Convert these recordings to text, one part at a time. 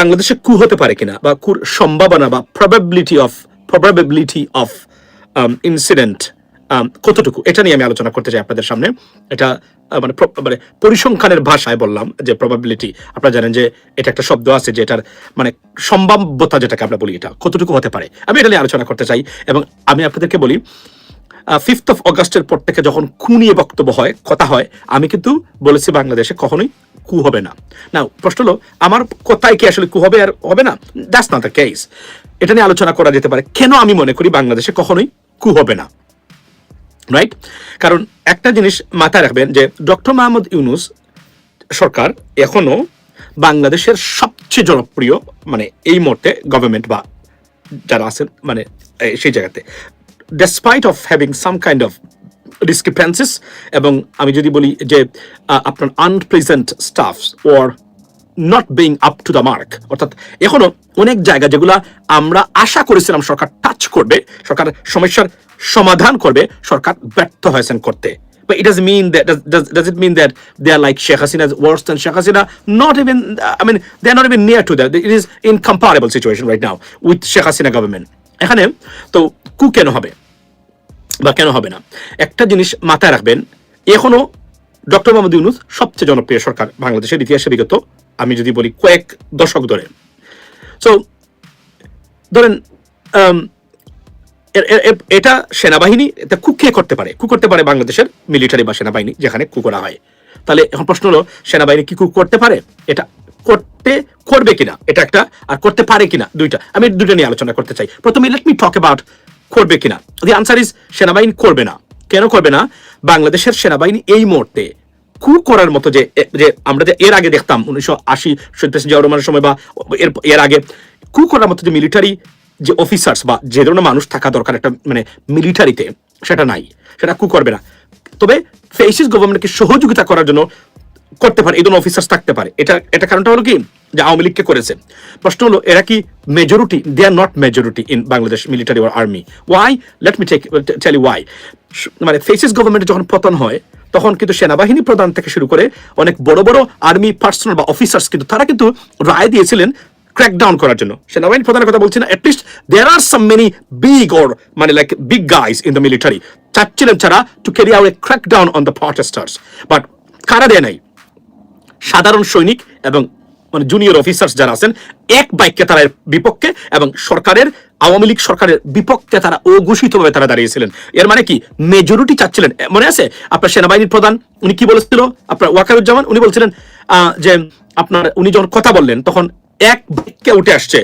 বাংলাদেশে কু হতে পারে কিনা বা কুর সম্ভাবনা বা probability of probability of incident কতটুকু? এটা নিয়ে আমি আলোচনা করতে চাই আপনাদের সামনে। এটা মানে মানে পরিসংখ্যানের ভাষায় বললাম যে প্রবাবিলিটি আপনারা জানেন যে এটা একটা শব্দ আছে যে এটার মানে সম্ভাব্যতা যেটাকে আমরা বলি এটা কতটুকু হতে পারে। আমি এটা নিয়ে আলোচনা করতে চাই এবং আমি আপনাদেরকে বলি ফিফথ অফ অগাস্টের পর থেকে যখন খুনিয়ে বক্তব্য হয়, কথা হয়, আমি কিন্তু বলেছি বাংলাদেশে কখনোই কু হবে না। না প্রশ্ন হলো, আমার কথায় কি আসলে কু হবে আর হবে না? দ্যাটস নট দ্য কেস এটা নিয়ে আলোচনা করা যেতে পারে। কেন আমি মনে করি বাংলাদেশে কখনোই কু হবে না? রাইট কারণ একটা জিনিস মাথায় রাখবেন যে, ডক্টর মাহমুদ ইউনুস সরকার এখনও বাংলাদেশের সবচেয়ে জনপ্রিয় মানে এই মুহূর্তে গভর্নমেন্ট বা যারা আছেন মানে সেই জায়গাতে despite of having some kind of discrepancies এবং আমি যদি বলি যে আপনার unpresent staff or not being up to the mark অর্থাৎ এখনও অনেক জায়গা যেগুলো আমরা আশা করেছিলাম সরকার টাচ করবে সরকার সমস্যার সমাধান করবে সরকার ব্যর্থ হয়েছেন করতে But it doesn't mean that does, does, does it mean that they are like Sheikh Hasina's worse than Sheikh Hasina? Not even I mean they're not even near to that. It is incomparable situation right now with Sheikh Hasina government. এখানে তো কু কেন হবে বা কেন হবে না? একটা জিনিস মাথায় রাখবেন, এখনও ডক্টর মোহাম্মদ ইউনুস সবচেয়ে জনপ্রিয় সরকার বাংলাদেশের ইতিহাসে বিগত, আমি যদি বলি কয়েক দশক ধরে। সো ধরেন এটা সেনাবাহিনী, এটা কু কে করতে পারে? কু করতে পারে বাংলাদেশের মিলিটারি বা সেনাবাহিনী, যেখানে কু করা হয়। তাহলে এখন প্রশ্ন হলো, সেনাবাহিনী কি কু করতে পারে? এটা করতে, করবে কিনা? এটা একটা, আর করতে পারে কিনা? দুইটা। আমি দুইটা নিয়ে আলোচনা করতে চাই। প্রথমে লেট মি টক অ্যাবাউট করবে কিনা? দি আনসার ইজ সেনাবাহিনী করবে না। কেন করবে না? বাংলাদেশের সেনাবাহিনী এই মুহূর্তে কু করার মতো যে যে আমরা যে এর আগে দেখতাম উনিশশো আশি শহীদ প্রেসিডেন্ট জিয়াউর সময় বা এর এর আগে, কু করার মতো যে মিলিটারি যে অফিসার্স বা যে ধরনের মানুষ থাকা দরকার একটা মানে মিলিটারিতে সেটা নাই। সেটা কু করবে না। তবে ফেসিস গভর্নমেন্টকে সহযোগিতা করার জন্য করতে পারে, এই ধরনের অফিসার্স থাকতে পারে। এটা এটা কারণটা হলো কি? যে আওয়ামী লীগকে করেছে। প্রশ্ন হলো, এরা কি majority they are not majority in Bangladesh military or army why let me take tell why মানে ফেসিস গভর্নমেন্ট যখন পতন হয়, তখন কিন্তু সেনাবাহিনী প্রধান থেকে শুরু করে অনেক বড় বড় আর্মি পার্সোনাল বা অফিসার্স কিন্তু তারা কিন্তু রায় দিয়েছিলেন ক্র্যাক ডাউন করার জন্য। সেনাবাহিনী প্রধানের কথা বলছি না at least there are some many big or মানে like big guys in the military চাচ্ছিলেন ছাড়া to carry out a crack down on the protesters but কারা দেয় নাই? সাধারণ সৈনিক এবং মানে জুনিয়র অফিসার্স যারা আছেন, এক বাক্যে তারা বিপক্ষে এবং সরকারের, আওয়ামী লীগ সরকারের বিপক্ষে তারা অঘোষিতভাবে তারা দাঁড়িয়েছিলেন। এর মানে কি? মেজরিটি চাচ্ছিলেন। মনে আছে? আপনার সেনাবাহিনীর প্রধান, উনি কি বলেছিল? আপনার ওয়াকারুজ্জামান, উনি বলছিলেন যে আপনার, উনি যখন কথা বললেন, তখন এক বাক্যে উঠে আসছে।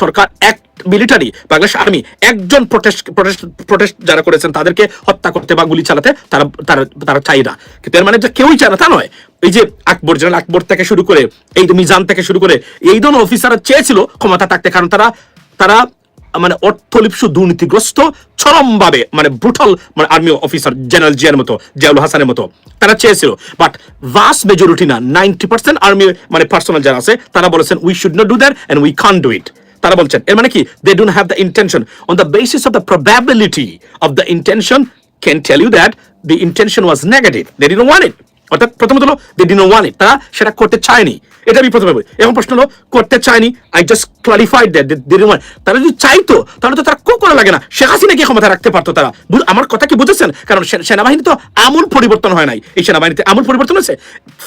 সরকার, এক মিলিটারি বাংলাদেশ আর্মি একজন প্রটেস্ট প্রটেস্ট প্রোটেস্ট যারা করেছেন তাদেরকে হত্যা করতে বা গুলি চালাতে তারা তারা তারা চাই না। কিন্তু এর মানে যে কেউই চায় না, তা নয়। এই যে আকবর, জেনারেল আকবর থেকে শুরু করে, এই মিজান থেকে শুরু করে, এই ধরনের অফিসাররা চেয়েছিল ক্ষমতা থাকতে, কারণ তারা তারা মানে অর্থলিপ্সু দুর্নীতিগ্রস্ত চরমভাবে মানে ব্রুটাল মানে আর্মি অফিসার জেনারেল জিয়ার মতো, জিয়াউল হাসানের মতো, তারা চেয়েছিল। বাট ভাস্ট মেজরিটি না নাইনটি পার্সেন্ট আর্মি মানে পার্সোনাল যারা আছে, তারা বলেছেন we should not do that and we can do it তারা বলছেন, এর মানে কি? They don't have the intention on the basis of the probability of the intention can tell you that the intention was negative they didn't want it অর্থাৎ প্রথমত হলো দে didn't want ইট তারা সেটা করতে চায়নি। এটা আমি প্রথমে বলি এখন প্রশ্ন হলো, করতে চায়নি I just clarified that they didn't want তারা যদি চাইতো, তাহলে তো তারা কো করা লাগে না। শেখ হাসিনা কি ক্ষমতা রাখতে পারতো তারা। আমার কথা কি বুঝেছেন? কারণ সেনাবাহিনী তো আমূল পরিবর্তন হয় নাই। এই সেনাবাহিনীতে আমূল পরিবর্তন হয়েছে?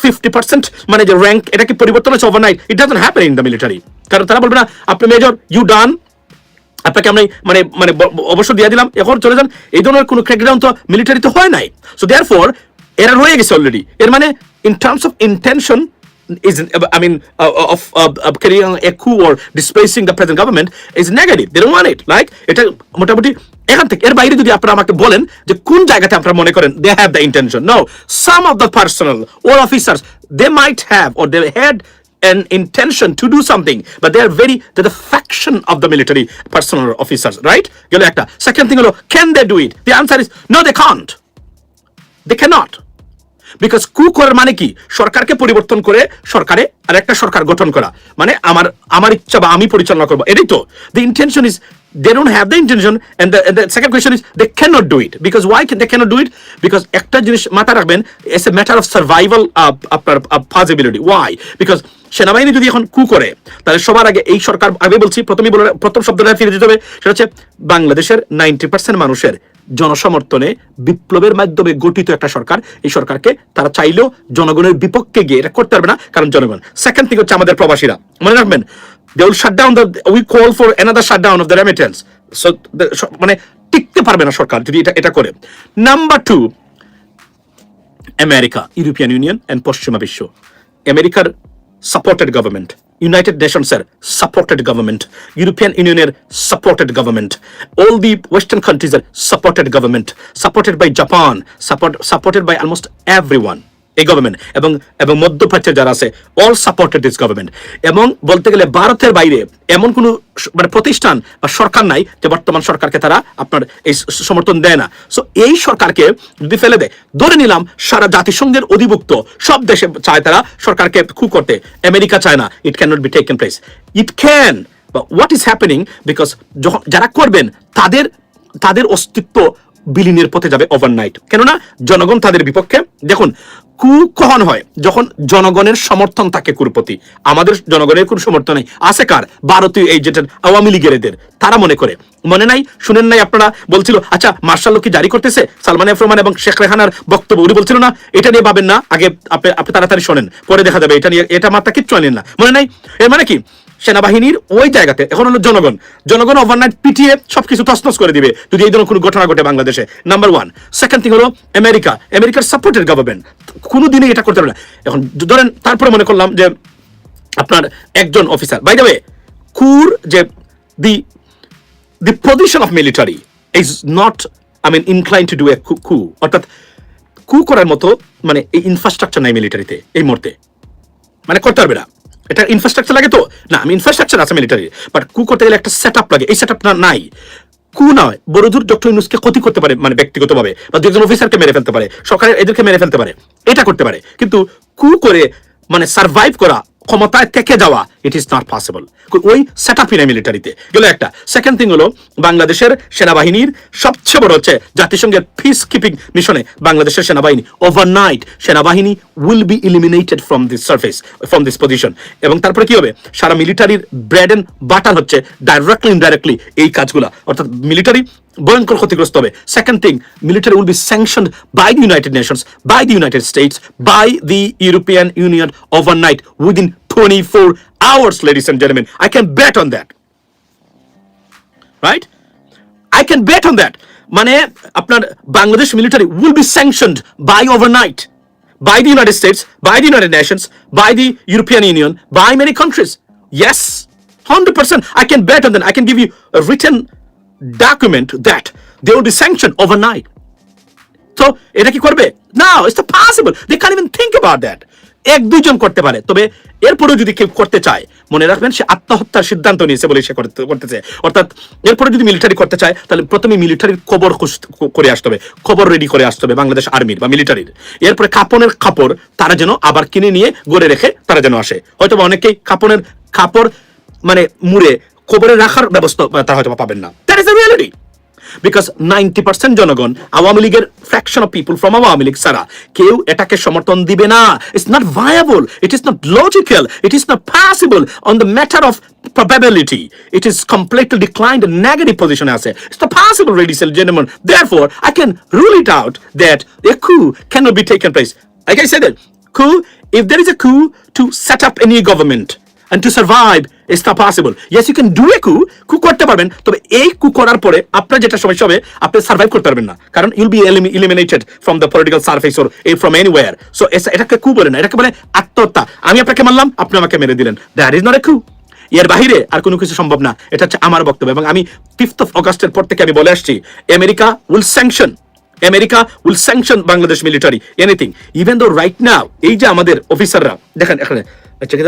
ফিফটি পার্সেন্ট মানে যে র্যাঙ্ক এটা কি পরিবর্তন হয়েছে overnight it doesn't happen in the military কারণ তারা বলবে না, আপনি মেজর ইউ ডান আপনাকে আমি মানে মানে অবশ্য দিয়ে দিলাম। এখন চলে যান। এই ধরনের কোনো ক্র্যাকডাউন তো মিলিটারিতে হয় নাই। সো দেয়ার ফর এরা রয়ে গেছে অলরেডি এর মানে in terms of intention is I mean uh, of uh, of carrying a coup or displacing the present government is negative. They don't want it. Like এটা মোটামুটি এখান থেকে এর বাইরে যদি আপনারা আমাকে বলেন যে কোন জায়গাতে আপনারা মনে করেন they have the intention. No, some of the personnel or officers they might have or they had an intention to do something, but they are very they're the faction of the military personnel officers, right? গেল একটা second thing হলো can they do it? The answer is no, they can't. They cannot. Because coup করার মানে কি? সরকারকে পরিবর্তন করে সরকারে আর একটা সরকার গঠন করা। মানে আমার আমার ইচ্ছা বা আমি পরিচালনা করব। এটাই তো। The intention is they don't have the intention and the second question is they can't do it because why they can't do it because একটা জিনিস মাথায় রাখবেন as a matter of survival আপনার পসিবিলিটি ওয়াই বিকজ সেনাবাহিনী যদি এখন কু করে, তাহলে সবার আগে এই সরকার আমি বলছি, প্রথমেই বলে, প্রথম শব্দটা ফিরে যেতে হবে। সেটা হচ্ছে বাংলাদেশের নাইনটি পার্সেন্ট মানুষের জনসমর্থনে বিপ্লবের মাধ্যমে গঠিত একটা সরকার, এই সরকারকে তারা চাইলেও জনগণের বিপক্ষে গিয়ে এটা করতে পারবে না, কারণ জনগণ। সেকেন্ড থিং হচ্ছে আমাদের প্রবাসীরা। মনে রাখবেন they will shut down the we call for another shut down of the remittance মানে টিকতে পারবে না সরকার যদি এটা এটা করে। Number two America European Union and পশ্চিমা বিশ্ব। আমেরিকার সাপোর্টেড গভর্নমেন্ট ইউনাইটেড নেশনসের সাপোর্টেড গভর্নমেন্ট ইউরোপিয়ান ইউনিয়নের supported government all the western কান্ট্রিজের supported government supported by Japan support supported by almost every one এই গভর্নমেন্ট এবং এবং মধ্যপ্রাচ্যে যারা আছে অল সাপোর্টেড দিস গভর্নমেন্ট এবং বলতে গেলে ভারতের বাইরে এমন কোনো মানে প্রতিষ্ঠান বা সরকার নাই যে বর্তমান সরকারকে তারা আপনার এই সমর্থন দেয় না। সো এই সরকারকে যদি ফেলে দেয়, ধরে নিলাম সারা জাতিসংঘের অধিভুক্ত সব দেশে চায় তারা সরকারকে খু করতে। আমেরিকা চায় না। It can not be taken place it can what is happening because যখন, যারা করবেন, তাদের তাদের অস্তিত্ব বিলীনের পথে যাবে ওভারনাইট কেননা জনগণ তাদের বিপক্ষে, দেখুন কু কখন হয় যখন জনগণের সমর্থন থাকে কুর প্রতি আমাদের জনগণের কোন সমর্থন নেই। আছে কার? ভারতীয় এই যেটা আওয়ামী লীগের এদের। তারা মনে করে। মনে নাই? শুনেন নাই আপনারা? বলছিল আচ্ছা মার্শাল কি জারি করতেছে? সালমান এফ রহমান এবং শেখ রেহানার বক্তব্য উনি বলছিল না, এটা নিয়ে পাবেন না। আগে আপনি আপনি তাড়াতাড়ি শোনেন। পরে দেখা যাবে। এটা নিয়ে, এটা মাথা কিচ্ছু আনেন না। মনে নাই? এর মানে কি? সেনাবাহিনীর ওই জায়গাতে, এখন হলো জনগণ। জনগণ ওভারনাইট পিটিয়ে সবকিছু তছনছ করে দিবে। যদি এই ধরনের কোনো ঘটনা ঘটে বাংলাদেশে। নাম্বার ওয়ান সেকেন্ড থিং হলো আমেরিকা আমেরিকার সাপোর্টেড গভর্নমেন্ট কোনো দিনই এটা করতে পারবে না। এখন ধরেন, তারপরে মনে করলাম যে আপনার একজন অফিসার বাই দ্য কুর যে দি position of military is not, I mean, inclined to do a coup- coup. অর্থাৎ কু করার মতো মানে এই ইনফ্রাস্ট্রাকচার নাই মিলিটারিতে এই মুহূর্তে। মানে করতে পারবে না। এটা ইনফ্রাস্ট্রাকচার লাগে তো? না, আমি ইনফ্রাস্ট্রাকচার আছে মিলিটারি বাট কু করতে গেলে একটা সেট লাগে। এই সেট না নাই। কু নয় বড়দূর ডক্টর ইউনুসকে ক্ষতি করতে পারে মানে ব্যক্তিগতভাবে, বা দুজন অফিসারকে মেরে ফেলতে পারে, সরকারের এদেরকে মেরে ফেলতে পারে, এটা করতে পারে। কিন্তু কু করে মানে সার্ভাইভ করা ক্ষমতায় থেকে যাওয়া ইট ইজ নট পসিবল ওই সেট আপ নাই মিলিটারিতে গেল একটা। সেকেন্ড থিং হলো, বাংলাদেশের সেনাবাহিনীর সবচেয়ে বড় হচ্ছে জাতিসংঘের পিস কিপিং মিশনে বাংলাদেশের সেনাবাহিনী। ওভারনাইট সেনাবাহিনী will be eliminated from this surface from this position এবং তারপরে কি হবে? সারা মিলিটারির ব্রেড এন্ড বাটার হচ্ছে ডাইরেক্টলি ইনডাইরেক্টলি এই কাজগুলা। অর্থাৎ মিলিটারি ভয়ঙ্কর ক্ষতিগ্রস্ত হবে second thing military will be sanctioned by the United Nations by the United States by the European Union overnight within twenty four hours ladies and gentleman I can bet on that right I can bet on that মানে আপনার Bangladesh military will be sanctioned by overnight by the United States, by the United Nations, by the European Union, by many countries. Yes, 100%. I can bet on that. I can give you a written document that. They will be sanctioned overnight. তো এটা কি করবে? না it's possible they can even think এক, দুইজন করতে পারে। তবে এরপরেও যদি কেউ করতে চায়, মনে রাখবেন সে আত্মহত্যার সিদ্ধান্ত নিয়েছে বলে সে করতে, করতেছে। অর্থাৎ এরপরে যদি মিলিটারি করতে চায়, তাহলে প্রথমে মিলিটারির খুঁজ- করে আসতে হবে। খবর রেডি করে আসতে হবে বাংলাদেশ আর্মির বা মিলিটারির এরপরে কাপনের কাপড় তারা যেন আবার কিনে নিয়ে গড়ে রেখে তারা যেন আসে। হয়তো অনেকেই কাপনের কাপড় মানে মুড়ে কবরে রাখার ব্যবস্থা, তারা হয়তো পাবেন না। Is the reality because ninety percent জনগণ আওয়ামী লীগের fraction of people from Awami League ছাড়া কেউ এটাকে সমর্থন দিবে না it's not viable it is not logical it is not possible on the matter of probability it is completely declined a negative position as it's not possible ladies and gentlemen therefore i can rule it out that a coup cannot be taken place like i said that coup if there is a coup to set up a new government and to survive is not possible. Yes, you can do a coup. Coup করতে পারবেন। তবে এই coup করার পরে আপনার যেটা সমস্যা হবে, আপনি সার্ভাইভ করতে পারবেন না। কারণ you'll be eliminated from the political surface or from anywhere so এটাকে কু বলে না। এটাকে বলে আত্মহত্যা। আমি আপনাকে মারলাম, আপনি আমাকে মেরে দিলেন। দ্যাট ইজ নট এ কু এর বাহিরে আর কোনো কিছু সম্ভব না। এটা হচ্ছে আমার বক্তব্য এবং আমি ফিফথ অফ অগাস্টের পর থেকে আমি বলে আসছি America will sanction America will sanction Bangladesh military anything even though right now এই যে আমাদের অফিসাররা দেখেন এখানে আচ্ছা কি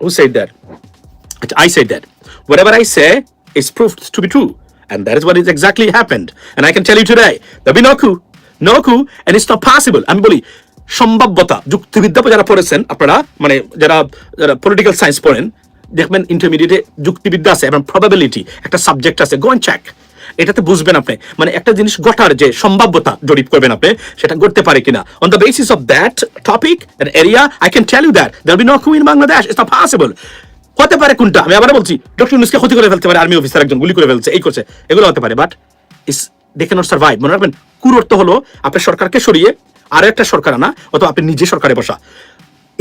Who said that? I said that. Whatever I say is proved to be true. And that is what is exactly happened. And I can tell you today, there'll be no coup. No coup, and it's not possible. আমি বলি সম্ভাব্যতা যুক্তিবিদ্যা যারা পড়েছেন আপনারা মানে যারা যারা political science পড়েন দেখবেন ইন্টারমিডিয়েটে যুক্তিবিদ্যা আছে এবং প্রবাবিলিটি একটা সাবজেক্ট আছে গো চেক এটাতে বুঝবেন আপনি। মানে একটা জিনিস ঘটার যে সম্ভাব্যতা জরিপ করবেন আপনি, সেটা করতে পারে কিনা। On the basis of that topic area I can tell you that there be no coup in Bangladesh it's not possible হতে পারে কোনটা? আমি আবার বলছি ডক্টর ইউনুসকে ক্ষতি করে ফেলতে পারে আর্মি অফিসার একজন গুলি করে ফেলছে, এই করছে, এগুলো হতে পারে but is they cannot survive মনে রাখবেন কুর অর্থ হলো আপনার সরকারকে সরিয়ে, আর একটা সরকার আনা, অথবা আপনি নিজে সরকারে বসা।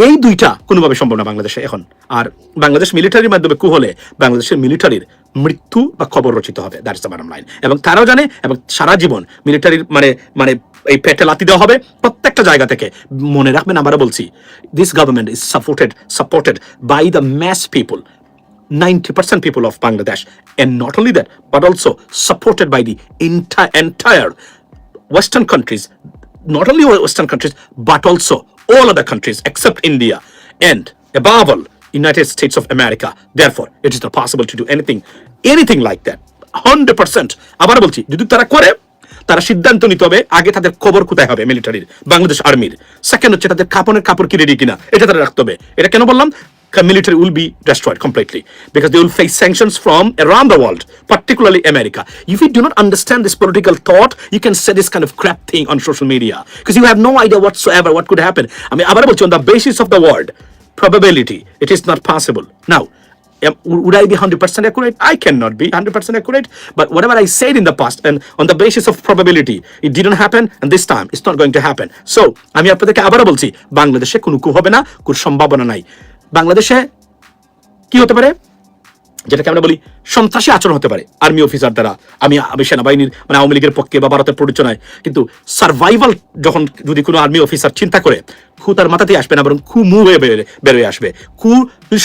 এই দুইটা কোনোভাবে সম্ভব না বাংলাদেশে এখন। আর বাংলাদেশ মিলিটারির মাধ্যমে কু হলে বাংলাদেশের মিলিটারির মৃত্যু বা খবর রচিত হবে দ্যাটস দ্য লাইন এবং তারাও জানে এবং সারা জীবন মিলিটারির মানে মানে এই পেটে লাতি দেওয়া হবে প্রত্যেকটা জায়গা থেকে। মনে রাখবেন আমরা বলছি this government is supported supported by the mass people 90% people of Bangladesh, and not only that, but also supported by the entire entire Western countries, not only Western countries, but all other countries except India, and above all, United States of America. Therefore, it is not possible to do anything, anything like that. Hundred percent আবার বলছি যদি তারা করে তারা সিদ্ধান্ত নিতে হবে আগে তাদের খবর কোথায় হবে মিলিটারির বাংলাদেশ আর্মির সেকেন্ড হচ্ছে তাদের কাপনের কাপড় কি রেডি কিনা এটা তারা রাখতে হবে এটা কেন বললাম military will be destroyed completely because they will face sanctions from around the world, particularly America. If you do not understand this political thought, you can say this kind of crap thing on social media because you have no idea whatsoever what could happen. I mean, on the basis of the word probability, it is not possible. Now, would I be 100% accurate? I cannot be 100% accurate. But whatever I said in the past and on the basis of probability, it didn't happen and this time it's not going to happen. So, আমি আপনাদেরকে আবারও বলছি বাংলাদেশে কোনো কু হবে না কোন সম্ভাবনা নাই বাংলাদেশে কি হতে পারে? যেটাকে আমরা বলি সন্ত্রাসী আচরণ হতে পারে আর্মি অফিসার দ্বারা। আমি আমি সেনাবাহিনীর মানে আওয়ামী লীগের পক্ষে বা ভারতের প্ররোচনায়। কিন্তু সার্ভাইভাল যখন যদি কোনো আর্মি অফিসার চিন্তা করে, খু তার মাথাতেই আসবে না, বরং খু মু হয়ে বেরোয় আসবে। খু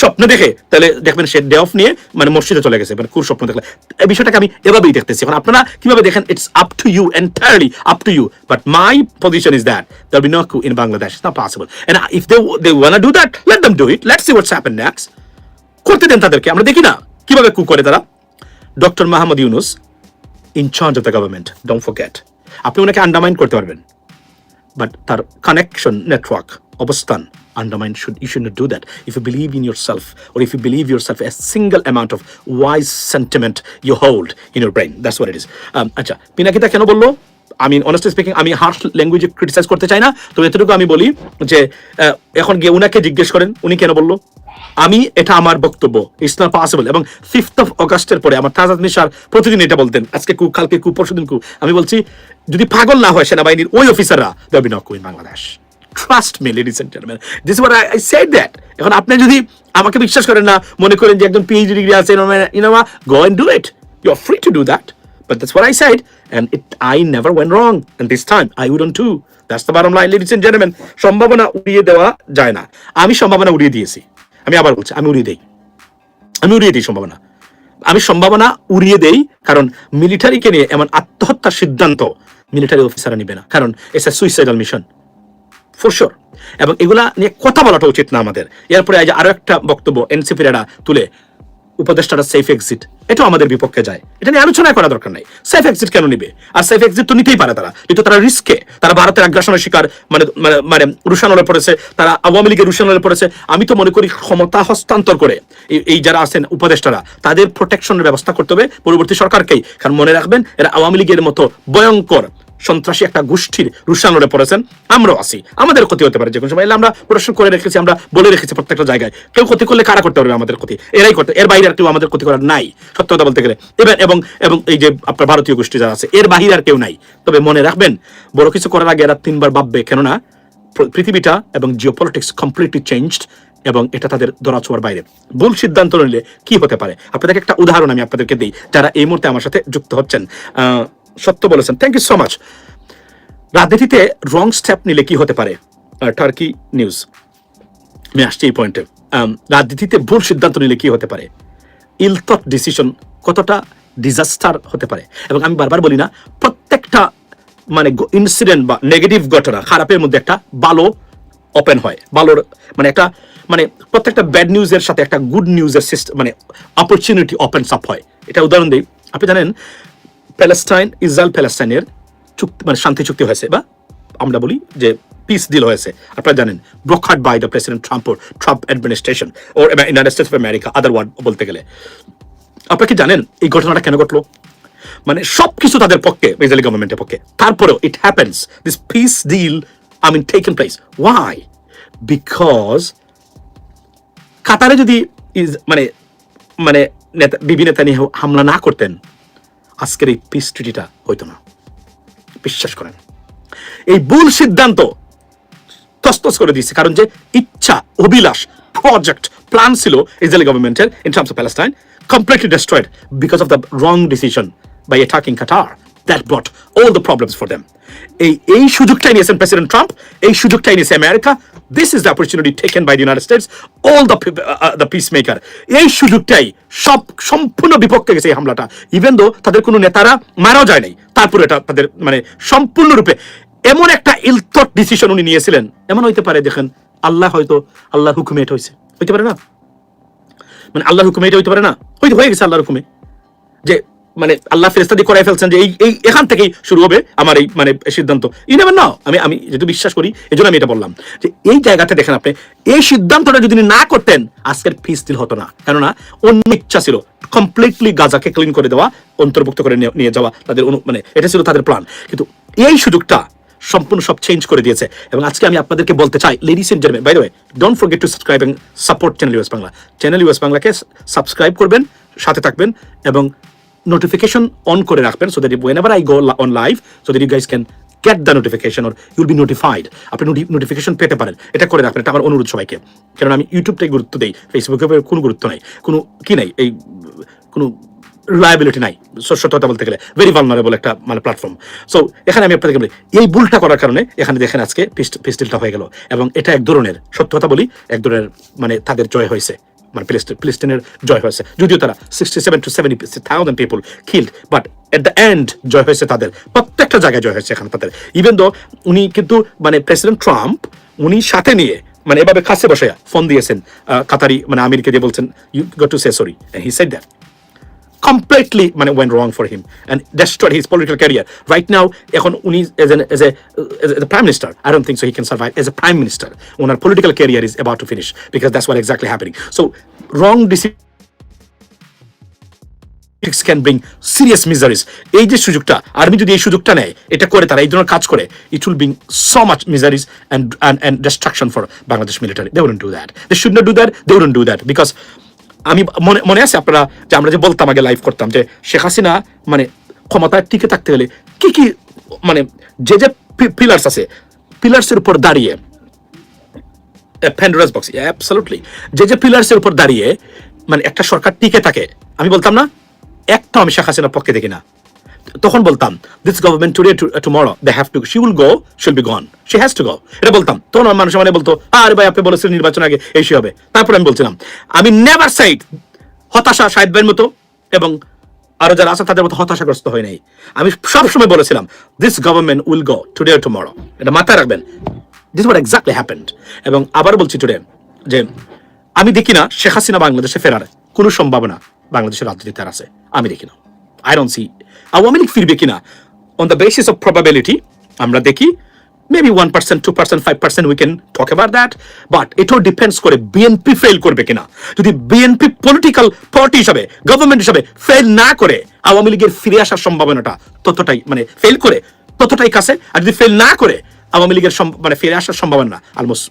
স্বপ্ন দেখে, তাহলে দেখবেন সে ডে অফ নিয়ে মানে মসজিদে চলে গেছে। মানে খুর স্বপ্ন দেখলে। এই বিষয়টাকে আমি এভাবেই দেখতেছি। এখন আপনারা কীভাবে দেখেন it's up to you entirely up to you but my position is that there be no coup in Bangladesh it's not possible and if they they want do that let them do it let's see what's happen next করতে দেন তাদেরকে, আমরা দেখি না। কীভাবে কু করে তারা doctor Mahmud Yunus in charge of the government don't forget আপনি ওনাকে আন্ডারমাইন করতে পারবেন বাট তার কানেকশন নেটওয়ার্ক অবস্থান undermine should you should not do that if you believe in yourself or if you believe yourself a single amount of wise sentiment you hold in your brain that's what it is um, আচ্ছা পিনাকিতা কেন বলল আমি honestly speaking আমি harsh ল্যাঙ্গুয়েজে criticise করতে চাই না, তো এতটুকু আমি বলি যে এখন গিয়ে উনাকে জিজ্ঞেস করেন, উনি কেন বলল? আমি, এটা আমার বক্তব্য ইটস নট পসিবল এবং ফিফথ অফ অগাস্টের পরে আমার তাজাদ নিশার প্রতিদিন এটা বলতেন, আজকে কু, কালকে কু পরশুদিন কু। আমি বলছি, যদি পাগল না হয় সেনাবাহিনীর ওই অফিসাররা there be not coup in Bangladesh trust me ladies and gentleman this what I said that এখন আপনি যদি আমাকে বিশ্বাস করেন না, মনে করেন যে একজন পিএইচডি ডিগ্রি আছে ইনোমা go and do it you are free to do that But that's what I said, and it I never went wrong. And this time I wouldn't too. That's the bottom line, ladies and gentlemen. সম্ভাবনা উড়িয়ে দেওয়া যায় না। আমি সম্ভাবনা উড়িয়ে দিয়েছি। আমি আবার বলছি আমি উড়িয়ে দেই। আমি উড়িয়ে দিই সম্ভাবনা। আমি সম্ভাবনা উড়িয়ে দেই কারণ মিলিটারিকে নিয়ে এমন আত্মহত্যার সিদ্ধান্ত মিলিটারি অফিসাররা নিবে না। কারণ as a suicidal mission for sure এবং এগুলা নিয়ে কথা বলাটা উচিত না আমাদের। এরপরে আজ আরও একটা বক্তব্য এনসিপির তুলে। উপদেষ্টারা সেফ এক্সিট এটাও আমাদের বিপক্ষে যায়। এটা নিয়ে আলোচনা করা দরকার নাই। সেফ এক্সিট কেন নিবে? আর সেফ এক্সিট তো নিতেই পারে তারা। কিন্তু তারা রিস্কে তারা ভারতের আগ্রাসনের শিকার মানে মানে মানে রুশানলে পড়েছে, তারা আওয়ামী লীগের রুশানলে পড়েছে। আমি তো মনে করি ক্ষমতা হস্তান্তর করে এই- এই যারা আছেন উপদেষ্টারা, তাদের প্রোটেকশনের ব্যবস্থা করতে হবে পরবর্তী সরকারকেই। কারণ মনে রাখবেন, এরা আওয়ামী লীগের মতো ভয়ঙ্কর সন্ত্রাসী একটা গোষ্ঠীর রুশানলে পড়েছেন, আমরাও আছি। আমাদের ক্ষতি হতে পারে যে কোনো সময় আমরা প্রদর্শন করে রেখেছি, আমরা বলে রেখেছি প্রত্যেকটা জায়গায়। কেউ ক্ষতি করলে কারা করতে পারবে আমাদের ক্ষতি? এরাই করতে এর বাইরে আর কেউ আমাদের ক্ষতি করার নাই। সত্য কথা বলতে গেলে। এবার এবং এবং এই যে আপনার ভারতীয় গোষ্ঠী যারা আছে, এর বাহিরে আর কেউ নাই। তবে মনে রাখবেন, বড় কিছু করার আগে এরা তিনবার ভাববে, কেননা পৃথিবীটা এবং জিও পলিটিক্স কমপ্লিটলি চেঞ্জড এবং এটা তাদের দরাছোয়ার বাইরে। ভুল সিদ্ধান্ত নিলে কি হতে পারে? আপনাদেরকে একটা উদাহরণ আমি আপনাদেরকে দিই। যারা এই মুহূর্তে আমার সাথে যুক্ত হচ্ছেন সত্য বলেছেন। থ্যাংক ইউ সো মাচ রাজনীতিতে রং স্টেপ নিলে কি হতে পারে? টার্কি নিউজ আমি আসছি এই পয়েন্টে রাজনীতিতে ভুল সিদ্ধান্ত নিলে কি হতে পারে? ইলথট ডিসিশন কতটা ডিজাস্টার হতে পারে? এবং আমি বারবার বলি না, প্রত্যেকটা মানে ইনসিডেন্ট বা নেগেটিভ ঘটনা খারাপের মধ্যে একটা ভালো ওপেন হয়। ভালোর মানে একটা মানে প্রত্যেকটা ব্যাড নিউজের সাথে একটা গুড নিউজের সিস্টেম মানে অপরচুনিটি ওপেন আপ হয়। এটা উদাহরণ দিই। আপনি জানেন প্যালেস্টাইন, ইসরায়েল প্যালেস্টাইনের চুক্তি মানে শান্তি চুক্তি হয়েছে বা আমরা বলি যে পিস ডিল হয়েছে। আপনারা জানেন brokered by the president Trump Trump administration or United States of America other word বলতে গেলে। আপনারা কি জানেন এই ঘটনাটা কেন ঘটলো? মানে সবকিছু তাদের পক্ষে ইসরায়েলি গভর্নমেন্টের পক্ষে। তারপরেও it happens this peace deal I mean taken place why because কাতারে যদি মানে মানে নেতা বিবি নেতা নিয়ে হামলা না করতেন আজকের এই পিস ট্রিটিটা হইতো না। বিশ্বাস করেন। এই ভুল সিদ্ধান্ত তস্তস করে দিয়েছে, কারণ যে ইচ্ছা, অভিলাষ প্রজেক্ট প্ল্যান ছিল ইসরায়েলি গভর্নমেন্টের in terms of Palestine completely destroyed because of the wrong decision by attacking Qatar that brought all the problems for them এই এই সুযোগটাই নিয়েছেন প্রেসিডেন্ট ট্রাম্প এই সুযোগটাই নিয়েছে America this is the opportunity taken by the United States all the the peace maker এই সুযোগটাই সব সম্পূর্ণ বিপক্ষে গেছে এই হামলাটা। ইভেন দো তাদের কোনো নেতারা মারাও যায় নাই, তারপরে এটা তাদের মানে সম্পূর্ণরূপে এমন একটা ইলতট ডিসিশন উনি নিয়েছিলেন। এমন হইতে পারে, দেখেন, আল্লাহ হয়তো আল্লাহর হুকুমে এটা হয়েছে হইতে পারে না? মানে আল্লাহর হুকুমে এটা হইতে পারে না? হয়তো হয়ে গেছে আল্লাহর হুকুমে। যে মানে আল্লাহ ফেরেস্তা দিয়ে করাই ফেলছেন যে এই এই, এখান থেকেই শুরু হবে আমার এই মানে সিদ্ধান্ত। ই নেবেন না আমি আমি যেহেতু বিশ্বাস করি এই জন্য আমি এটা বললাম। যে এই জায়গাতে দেখেন আপনি, এই সিদ্ধান্তটা যদি না করতেন, আজকের ফিস দিল হতো না। কেননা, অন্য ইচ্ছা ছিল। কমপ্লিটলি গাজাকে ক্লিন করে দেওয়া, অন্তর্ভুক্ত করে নিয়ে- যাওয়া, তাদের মানে এটা ছিল তাদের প্ল্যান কিন্তু এই সুযোগটা সম্পূর্ণ সব চেঞ্জ করে দিয়েছে। এবং আজকে আমি আপনাদেরকে বলতে চাই ladies and gentleman by the way don't forget to subscribe and support channel US Bangla channel US বাংলাকে সাবস্ক্রাইব করবেন, সাথে থাকবেন, এবং নোটিফিকেশন অন করে রাখবেন so that whenever I go on live, so that you guys can get the notification or you'll be notified. আপনি notification পেতে পারেন। এটা করে রাখবেন, এটা আমার অনুরোধ সবাইকে। কারণ আমি ইউটিউবটাই গুরুত্ব দেই ফেসবুকে কোনো গুরুত্ব নাই, কোনো কি নাই, এই, কোনো রিলায়াবিলিটি নাই, স- সত্য কথা বলতে গেলে। ভেরি ভালনারেবল একটা মানে প্ল্যাটফর্ম সো এখানে আমি আপনাদেরকে বলি, এই ভুলটা করার কারণে এখানে দেখেন আজকে পিস্টিলটা হয়ে গেল। এবং এটা এক ধরনের, সত্য কথা বলি, এক ধরনের মানে তাদের জয় হয়েছে। মানে প্লেস্টিনের জয় হয়েছে। যদিও তারা sixty seven to seventy thousand people killed but at the end জয় হয়েছে তাদের। প্রত্যেকটা জায়গায় জয় হয়েছে এখানে তাদের। ইভেন দো উনি কিন্তু মানে প্রেসিডেন্ট ট্রাম্প উনি সাথে নিয়ে মানে এভাবে কাছে বসে ফোন দিয়েছেন কাতারি মানে আমিরকে দিয়ে বলছেন you got to say sorry he said that completely মানে went wrong for him and destroyed his political career. Right now, এখন উনি as a as a prime minister, I don't think so he can survive as a prime minister. ওনার political career is about to finish because that's what exactly happening. So wrong decision can bring serious miseries এই যে সুযোগটা army যদি এই সুযোগটা নেয় এটা করে তারা এই ধরনের কাজ করে it will bring so much miseries and and destruction for Bangladesh military they wouldn't do that they should not do that they wouldn't do that because আমি মনে মনে আছে আপনারা যে আমরা যে বলতাম আগে লাইভ করতাম যে শেখ হাসিনা মানে ক্ষমতায় টিকে থাকতে গেলে কি কি মানে যে যে পিলার্স আছে পিলার্সের উপর দাঁড়িয়ে প্যান্ডোরাস বক্স অ্যাবসলুটলি যে যে পিলার্সের উপর দাঁড়িয়ে মানে একটা সরকার টিকে থাকে, আমি বলতাম না একটাও আমি শেখ হাসিনার পক্ষে দেখি না। তখন বলতাম this government today tomorrow they have to she will go she'll be gone she has to go এটা বলতাম। তখন আমার মানুষ মানে বলতো, আরে ভাই, আপনি বলেছিলেন নির্বাচন আগে, এই হবে। তারপর আমি বলছিলাম, আমি নেভার সাইড হতাশা সাহেদ ভাইয়ের মতো এবং আরও যারা আছে তাদের মতো হতাশাগ্রস্ত হয় নাই। আমি সবসময় বলেছিলাম this government will go today tomorrow এটা মাথায় রাখবেন। দিস ওয়াট এক্স্যাক্টলি হ্যাপেন্ড এবং আবার বলছি টুডে যে, আমি দেখি না শেখ হাসিনা বাংলাদেশে ফেরার কোনো সম্ভাবনা বাংলাদেশের রাজনীতিতে আছে। আমি দেখি না। I don't see Awami League ফিরবে কিনা? On the basis of probability আমরা দেখি maybe one percent two percent five percent we can talk about that but এটাও ডিপেন্ডস করে বিএনপি ফেল করবে কিনা? যদি বিএনপি পলিটিক্যাল পার্টি হিসাবে গভর্নমেন্ট হিসাবে ফেল না করে, আওয়ামী লীগের ফিরে আসার সম্ভাবনাটা ততটাই মানে ফেল করে, ততটাই কাছে, আর যদি ফেল না করে, আওয়ামী লীগের মানে ফিরে আসার সম্ভাবনা almost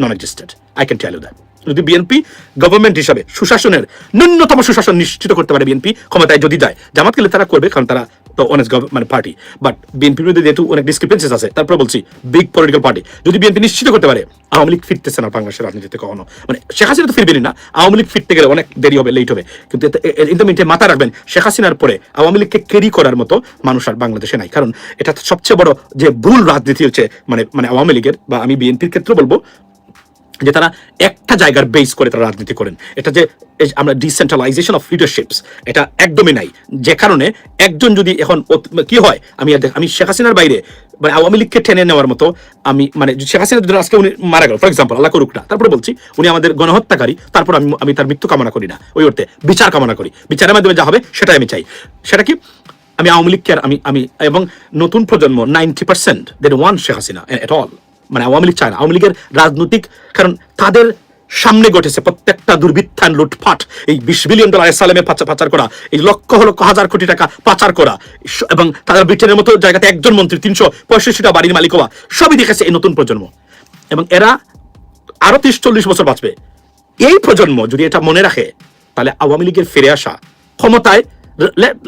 non existed I can tell you that যদি বিএনপি গভর্নমেন্ট হিসাবে সুশাসনের ন্যূনতম সুশাসন নিশ্চিত করতে পারে বিএনপি ক্ষমতায় যদি যায়, জামাত গেলে তারা করবে, কারণ তারা তো অনেক মানে পার্টি বাট বিএনপির মধ্যে যেহেতু অনেক ডিসক্রিপেন্সিস আছে, তারপর বলছি বিগ পলিটিক্যাল পার্টি যদি বিএনপি নিশ্চিত করতে পারে, আওয়ামী লীগ ফিরতেছে না বাংলাদেশের রাজনীতিতে কখনো। মানে শেখ হাসিনা তো ফিরবেনই না, আওয়ামী লীগ ফিরতে গেলে অনেক দেরি হবে লেট হবে। কিন্তু ইন দ্য মাথা রাখবেন, শেখ হাসিনার পরে আওয়ামী লীগকে ক্যারি করার মতো মানুষ আর বাংলাদেশে নাই। কারণ এটা সবচেয়ে বড় যে ভুল রাজনীতি হচ্ছে মানে মানে আওয়ামী লীগের, বা আমি বিএনপির ক্ষেত্রে বলব যে তারা একটা জায়গার বেস করে তারা রাজনীতি করেন। এটা যে আমরা ডিসেন্ট্রালাইজেশন অফ লিডারশিপস এটা একদমই নাই। যে কারণে একজন যদি এখন কি হয়, আমি আমি শেখ হাসিনার বাইরে মানে আওয়ামী লীগকে টেনে নেওয়ার মতো আমি মানে শেখ হাসিনা যদি আজকে উনি মারা গেল ফর এক্সাম্পল আল্লাহ করুক না। তারপরে বলছি, উনি আমাদের গণহত্যাকারী, তারপর আমি আমি তার মৃত্যু কামনা করি না। ওই অর্থে বিচার কামনা করি। বিচারের মাধ্যমে যা হবে, সেটাই আমি চাই। সেটা কি? আমি আওয়ামী লীগকে আর আমি আমি, এবং নতুন প্রজন্ম ninety percent then one Sheikh Hasina at all মানে আওয়ামী লীগ চায় না, আওয়ামী লীগের রাজনৈতিক, কারণ তাদের সামনে ঘটেছে প্রত্যেকটা দুর্বৃত্তান লুটপাট, এই বিশ বিলিয়ন ডলার এসালামে পাচার পাচার করা, এই লক্ষ লক্ষ হাজার কোটি টাকা পাচার করা এবং তারা ব্রিটেনের মতো জায়গাতে একজন মন্ত্রী তিনশো পঁয়ষট্টিটা বাড়ির মালিক হওয়া, সবই দেখেছে এই নতুন প্রজন্ম। এবং এরা আরও তিরিশ চল্লিশ বছর বাঁচবে। এই প্রজন্ম যদি এটা মনে রাখে, তাহলে আওয়ামী লীগের ফিরে আসা ক্ষমতায়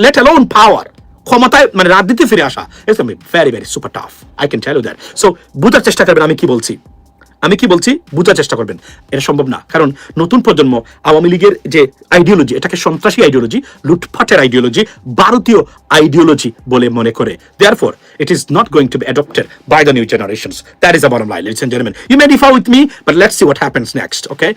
লেট অ্যালোন পাওয়ার ক্ষমতায় মানে রাজনীতি ফিরে আসা। It's very very super tough I can tell you that so বুঝার চেষ্টা করবেন আমি কি বলছি। আমি কি বলছি? বুঝার চেষ্টা করবেন। এটা সম্ভব না। কারণ নতুন প্রজন্ম, আওয়ামী লীগের যে আইডিওলজি এটাকে সন্ত্রাসী আইডিওলজি লুটপাটের আইডিওলজি ভারতীয় আইডিওলজি বলে মনে করে। Not going to be adopted by the new generations. That is the bottom line, ladies and gentlemen. You may differ with me, but let's see what happens next, okay?